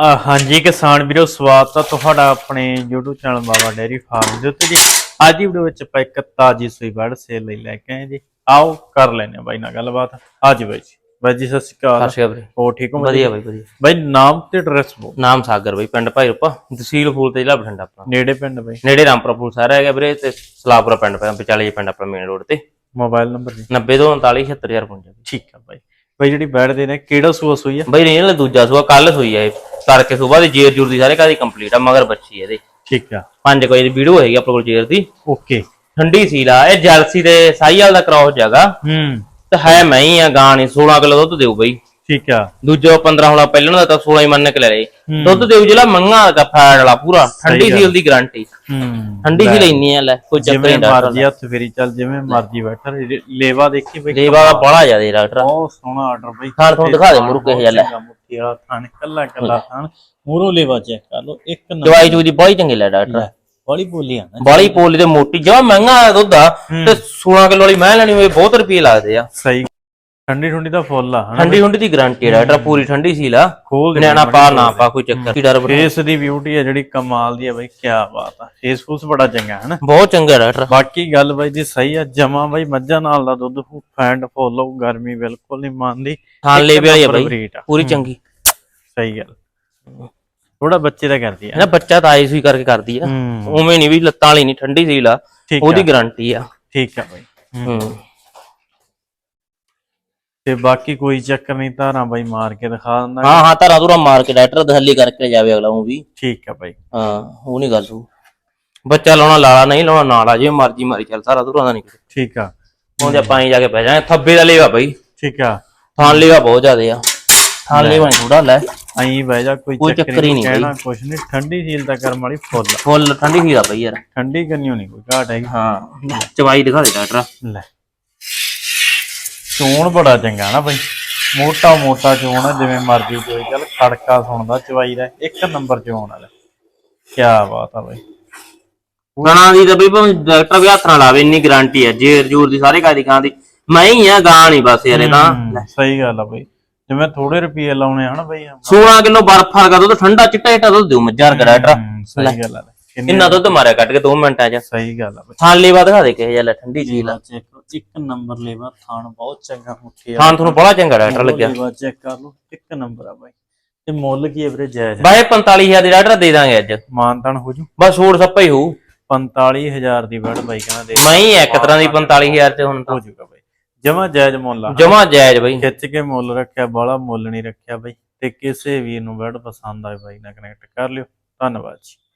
ਆ ਹਾਂਜੀ ਕਿਸਾਨ ਵੀਰੋ ਸਵਾਗਤ ਆ ਤੁਹਾਡਾ ਆਪਣੇ YouTube channel Baba dairy farm ਦੇ ਉੱਤੇ ਜੀ। ਅੱਜ ਦੀ ਵੀਡੀਓ ਵਿੱਚ ਆਪਾਂ ਇੱਕ ਤਾਜੀ ਸੂਈ ਬੜ ਸੇਲ ਲਈ ਲੈ ਕੇ ਆਏ ਜੀ। ਆਓ ਕਰ ਲੈਨੇ ਆ ਬਾਈ ਨਾਲ ਗੱਲਬਾਤ। ਹਾਂਜੀ ਬਾਈ ਜੀ ਬਾਈ ਜੀ ਸਤਿ ਸ਼੍ਰੀ ਅਕਾਲ। ਸਤਿ ਸ਼੍ਰੀ ਅਕਾਲ ਵੀਰੇ। ਹੋ ਠੀਕ ਹੋ ਵਧੀਆ ਬਾਈ ਵਧੀਆ। ਬਾਈ ਨਾਮ ਤੇ ਐਡਰੈਸ ਬੋ ਨਾਮ ਸਾਗਰ ਬਾਈ ਪਿੰਡ ਭਾਈਰੂਪਾ ਤਹਿਸੀਲ ਫੂਲ ਤੇ ਜ਼ਿਲ੍ਹਾ ਬਠਿੰਡਾ ਆਪਣਾ। ਨੇੜੇ ਪਿੰਡ ਬਾਈ? ਨੇੜੇ ਰਾਮਪੁਰਾ ਫੂਲ ਸਾਰਾ ਹੈਗਾ ਵੀਰੇ ਤੇ ਸਲਾਪੁਰਾ ਪਿੰਡ ਪੈਂਦਾ ਵਿਚਾਲੇ ਪਿੰਡ ਆਪਣਾ ਮੇਨ ਰੋਡ ਤੇ। ਮੋਬਾਈਲ ਨੰਬਰ ਜੀ। 90 77055 ਠੀਕ ਆ ਬਾਈ। ਬਾਈ ਜਿਹੜੀ ਦੇ ਨੇ ਕਿਹੜਾ ਸੂਆ ਸੂਈ ਆ? ਬਾਈ ਰੀਨਲ ਦੂਜਾ ਸੂਆ ਕੱਲ ਸੂਈ ਆ ਇਹ। ਤੜਕੇ ਸੁਬਾਹ ਦੀ ਜੇਰ ਜੁਰ ਦੀ ਸਾਰੇ ਕਾਦੀ ਕੰਪਲੀਟ ਆ ਮਗਰ ਬੱਚੀ ਇਹਦੇ। ਠੀਕ ਆ। 5 ਵਜੇ ਦੀ ਵੀਡੀਓ ਹੈਗੀ ਆਪਣੇ ਕੋਲ ਜੇਰ ਦੀ। ਓਕੇ। ਠੰਡੀ ਸੀਲ ਆ ਇਹ ਜਲਸੀ ਦੇ ਸਾਈਵਾਲ ਦਾ ਕ੍ਰੋਸ ਜਗਾ ਹੂੰ। ਤੇ ਹੈ ਮੈਂ ਹੀ ਆ ਗਾਂ ਨਹੀਂ 16 ਕਿਲੋ ਦੁੱਧ ਦਿਓ ਬਾਈ। ਠੀਕ ਆ। ਦੂਜਾ 15 ਹੋਣਾ ਪਹਿਲਾਂ ਦਾ ਤਾਂ 16 ਹੀ ਮੰਨ ਕੇ ਲੈ ਲਈ। ਦੁੱਧ ਦਿਓ ਜਿਹੜਾ ਮੰਗਾ ਦਾ ਫੈਟ ਵਾਲਾ ਪੂਰਾ ਠੰਡੀ। ਸੀਲ ਦੀ ਗਾਰੰਟੀ ਹੂੰ। ਠੰਡੀ ਸੀ ਲੈਣੀ ਆ ਲੈ ਕੋਈ ਚੱਕਰ ਨਹੀਂ ਡਾਕਟਰ ਮਰਜ਼ੀ ਹੱਥ ਫੇਰੀ ਚੱਲ ਜਿਵੇਂ ਮਰਜ਼ੀ ਬੈਠਾ। ਲੇਵਾ ਦੇਖੀ ਬਈ। ਲੇਵਾ ਦਾ ਬੜਾ ਜ਼ਿਆਦਾ ਡਾਕਟਰ। ਬਹੁਤ ਸੋਹਣਾ ਆਰਡਰ ਬਈ। ਤੁਹਾਨੂੰ ਦਿਖਾ ਦੇ ਮੁਰੂ ਕਿਹੋ ਜਿਹਾ ਲੈ। ਮੁੱਠੀ ਵਾਲਾ ਥਾਣ ਕੱਲਾ ਕੱਲਾ ਥਾਣ ਮੂਰੋ ਲੇਵਾ ਚੈੱਕ ਕਰ ਲਓ ਇੱਕ ਨੰਬਰ। ਦਵਾਈ ਚੂਈ ਦੀ ਬਹੁਤ ਚੰਗੀ ਲੈ ਡਾਕਟਰ। ਵਾਲੀ ਬੋਲੀ ਆ ਨਾ। ਬਾਲੀ ਪੋਲੀ ਤੇ ਮੋਟੀ ਜਮਾ ਮਹਿੰਗਾ ਦੁੱਧ ਆ ਤੇ 16 ਕਿਲੋ ਵਾਲੀ ਮੈਂ ਲੈਣੀ ਹੋਵੇ ਬਹੁਤ ਰੁਪਏ ਲੱਗਦੇ ਆ। ਸਹੀ। ਠੰਡੀ ਠੰਡੀ ਦਾ ਫੁੱਲ ਆ ਹਨਾ ਠੰਡੀ ਠੰਡੀ ਦੀ ਗਾਰੰਟੀ ਹੈ। ਡਾਕਟਰ ਪੂਰੀ ਠੰਡੀ ਸੀ ਲਾ ਖੋਲ ਦੇ ਨਿਆਣਾ ਪਾ ਨਾ ਪਾ ਕੋਈ ਚੱਕਰ ਕੀ ਡਰ ਬੜਾ। ਫੇਸ ਦੀ ਬਿਊਟੀ ਆ ਜਿਹੜੀ ਕਮਾਲ ਦੀ ਆ ਬਈ ਕੀ ਬਾਤ ਆ। ਫੇਸ ਫੂਸ ਬੜਾ ਚੰਗਾ ਹੈ ਨਾ ਬਹੁਤ ਚੰਗਾ ਡਾਕਟਰ। ਬਾਕੀ ਗੱਲ ਬਾਈ ਜੀ ਸਹੀ ਆ ਜਮਾ ਬਾਈ ਮੱਝਾਂ ਨਾਲ ਦਾ ਦੁੱਧ ਫੈਂਡ ਫੁੱਲ ਉਹ ਗਰਮੀ ਬਿਲਕੁਲ ਨਹੀਂ ਮੰਨਦੀ। ਥਾਂ ਲੈ ਵੀ ਆ ਬਾਈ ਆ। ਪੂਰੀ ਚੰਗੀ। ਸਹੀ ਗੱਲ। ਥੋੜਾ ਬੱਚੇ ਦਾ ਕਰਦੀ ਆ। ਇਹਦਾ ਬੱਚਾ ਤਾਂ ਆਈ ਸੂਈ ਕਰਕੇ ਕਰਦੀ ਆ। ਉਵੇਂ ਨਹੀਂ ਵੀ ਲੱਤਾਂ ਵਾਲੀ ਨਹੀਂ ਠੰਡੀ ਸੀ ਲਾ ਉਹਦੀ ਆ। ਗਾਰੰਟੀ ਆ। ਠੀਕ ਆ ਬਾਈ। ਹੂੰ। ਤੇ ਬਾਕੀ ਕੋਈ ਚੱਕਰ ਨਹੀਂ ਧਾਰਾਂ ਬਾਈ ਮਾਰ ਕੇ ਦਿਖਾ ਦਿੰਦਾ। ਹਾਂ ਹਾਂ ਧਾਰਾ ਧੁਰਾ ਮਾਰ ਕੇ ਡਾਕਟਰ ਦਹੱਲੀ ਕਰਕੇ ਜਾਵੇ ਅਗਲਾ ਉਹ ਵੀ। ਠੀਕ ਆ ਬਾਈ। ਹਾਂ ਉਹ ਨਹੀਂ ਗੱਲ ਉਹ ਬੱਚਾ ਲਾਉਣਾ ਲਾਲਾ ਨਹੀਂ ਲਾਉਣਾ ਨਾਲ ਆ ਜੇ ਮਰਜ਼ੀ ਮਾਰੀ ਚੱਲ ਸਾਰਾ ਦੂਰਾਂ ਦਾ ਨਹੀਂ ਠੀਕ ਆ। ਉਹਦੇ ਆਪਾਂ ਹੀ ਜਾ ਕੇ ਬਹਿ ਜਾਣਾ ਥੱਬੇ ਦਾ ਲੇਵਾ ਬਈ। ਠੀਕ ਆ। ਥਾਂ ਲੇਵਾ ਬਹੁਤ ਜ਼ਿਆਦੇ ਆ। ਥਾਂ ਲੇਵਾ ਥੋੜਾ ਲੈ। ਅਹੀਂ ਬਹਿ ਜਾ ਕੋਈ ਚੱਕਰ ਹੀ ਨਹੀਂ ਕਹਿਣਾ ਕੁਛ ਨਹੀਂ ਠੰਡੀ ਝੀਲ ਦਾ ਕਰਮ ਵਾਲੀ ਫੁੱਲ ਆ। ਫੁੱਲ ਠੰਡੀ ਹੀ ਦਾ ਬਈ ਯਾਰ। ਠੰਡੀ ਕੰਨਿਓ ਨਹੀਂ ਕੋਈ ਘਾਟ ਹੈਗੀ। ਹਾਂ ਚਵਾਈ ਦਿਖਾ ਦੇ ਡਾਕਟਰ। ਲੈ। ਚੋਣ ਬੜਾ ਚੰਗਾ ਨਾ ਬਾਈ। ਮੋਟਾ ਮੋਟਾ ਚੋਣ ਆ ਜਿਵੇਂ ਮਰਜ਼ੀ ਕੋਈ ਚੱਲ ਖੜਕਾ ਸੁਣਦਾ ਚਵਾਈ ਦਾ ਇੱਕ ਨੰਬਰ ਚੋਣ ਵਾਲਾ। ਕੀ ਬਾਤ ਆ ਬਾਈ। ਗਾਂ ਦੀ ਤਾਂ ਬਈ ਭਾਵੇਂ ਡਾਕਟਰ ਵੀ ਹੱਥ ਨਾਲ ਲਾਵੇ ਇੰਨੀ ਗਾਰੰਟੀ ਹੈ ਜੇਰ ਜੂਰ ਦੀ ਸਾਰੇ ਕਾਦੀ ਗਾਂ ਦੀ। ਮੈਂ ਹੀ ਆ ਗਾਂ ਨਹੀਂ ਬਸ ਯਾਰ ਇਹ ਤਾਂ। ਸਹੀ ਗੱਲ ਆ ਬਾਈ। ਜਿਵੇਂ ਥੋੜੇ ਰੁਪਏ ਲਾਉਣੇ ਹਨ ਬਾਈ 16 ਕਿਲੋ ਬਰਫ ਫਰਕਾ ਦੁੱਧ ਠੰਡਾ ਚਿੱਟਾ ਚਿੱਟਾ ਦੁੱਧ ਦਿਓ ਮੱਝਾਂ ਦਾ ਡਾਕਟਰ ਸਹੀ ਗੱਲ ਆ ਇੰਨਾ ਦੁੱਧ ਮਾਰਿਆ ਕੱਢ ਕੇ 2 ਮਿੰਟਾਂ 'ਚ। ਸਹੀ ਗੱਲ ਆ ਬਾਈ। ਥਾਂ ਲੇਵਾ ਦਿਖਾ ਦੇ ਕਿਹੋ ਜਿਹਾ ਲੈ ਠੰਡੀ ਚੀਜ਼ ਲੇਵਾ ਚੈੱਕ ਇੱਕ ਨੰਬਰ ਲੇਵਾ ਥਾਣ ਬਹੁਤ ਚੰਗਾ ਮੁੱਠੀ ਆ। ਥਾਂ ਤੁਹਾਨੂੰ ਬੜਾ ਚੰਗਾ ਡਾਕਟਰ ਲੱਗਿਆ। ਲੇਵਾ ਚੈੱਕ ਕਰ ਲਓ ਇੱਕ ਨੰਬਰ ਆ ਬਾਈ। ਤੇ ਮੁੱਲ ਕੀ ਐਵਰੇਜ ਜਾਇਜ਼ ਬਾਏ 45000 ਦੀ ਡਾਕਟਰ ਦੇ ਦਾਂਗੇ ਅੱਜ। ਮਾਨਤਨ ਹੋ ਜੂ। ਬਸ ਛੋੜ ਸੱਪਾ ਹੀ ਹੋਊ। 45000 ਦੀ ਵੜ ਬਾਈ ਕਹਿੰਦਾ ਦੇ ਮੈਂ ਹੀ ਇੱਕ ਤਰ੍ਹਾਂ ਦੀ 45000 ਤੇ ਹੁਣ ਤਾਂ। ਹੋ ਜੂਗਾ ਬਾਈ। ਜਮਾ ਜਾਇਜ਼ ਮੁੱਲ ਆ। ਜਮਾ ਜਾਇਜ਼ ਬਈ। ਖਿੱਚ ਕੇ ਮੁੱਲ ਰੱਖਿਆ ਬਾਲਾ ਮੁੱਲ ਨਹੀਂ ਰੱਖਿਆ ਬਾਈ। ਤੇ ਕਿਸੇ ਵੀਰ ਨੂੰ ਵੜ ਪਸੰਦ ਆਏ ਬਾਈ ਨਾਲ ਕਨੈਕਟ ਕਰ ਲਿਓ। ਧੰਨਵਾਦ ਜੀ।